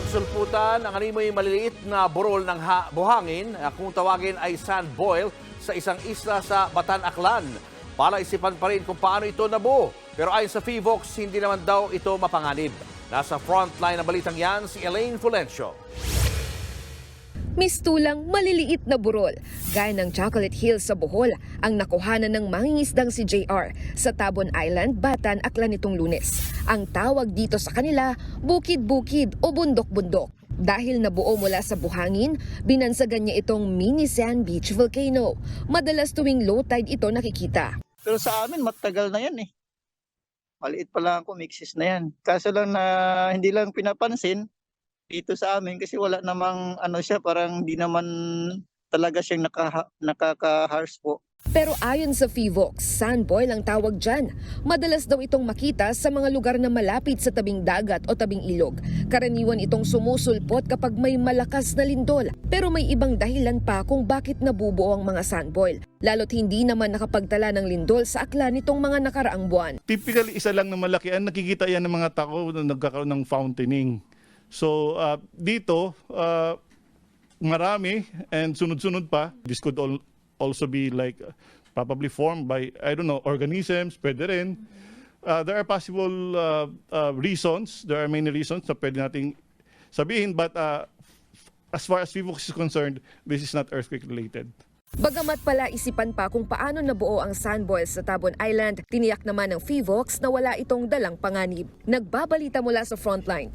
Nagsulputan ang animoy maliliit na burol ng ha- buhangin ah, kung tawagin ay sand boil sa isang isla sa Batan, Aklan. Para isipan pa rin kung paano ito nabuo. Pero ayon sa FIVOX, hindi naman daw ito mapanganib. Nasa frontline na balitang yan si Elaine Fulencio. Mistulang maliliit na burol, gaya ng Chocolate Hills sa Bohol, ang nakuhanan ng mangingisdang si JR sa Tabon Island, Batan, Aklan nitong lunes. Ang tawag dito sa kanila, bukid-bukid o bundok-bundok. Dahil nabuo mula sa buhangin, binansagan niya itong mini sand beach volcano. Madalas tuwing low tide ito nakikita. Pero sa amin, matagal na yan eh. Maliit pa lang ako, mixes na yan. Kaso lang na hindi lang pinapansin dito sa amin kasi wala namang ano siya, parang di naman talaga siyang naka, nakaka-harsh po. Pero ayon sa FIVOX, sand boil ang tawag dyan. Madalas daw itong makita sa mga lugar na malapit sa tabing dagat o tabing ilog. Karaniwan itong sumusulpot kapag may malakas na lindol. Pero may ibang dahilan pa kung bakit nabubuo ang mga sand boil. Lalo't hindi naman nakapagtala ng lindol sa akla nitong mga nakaraang buwan. typically isa lang na malaki ang nakikita yan ng mga tao na nagkakaroon ng fountaining. So uh, dito uh, marami and sunod-sunod pa. This could al- also be like uh, probably formed by I don't know organisms, pwede rin. Uh, there are possible uh, uh, reasons, there are many reasons na pwede nating sabihin but uh, as far as FIVOX is concerned, this is not earthquake related. Bagamat pala isipan pa kung paano nabuo ang sand boil sa Tabon Island, tiniyak naman ng FIVOX na wala itong dalang panganib. Nagbabalita mula sa frontline.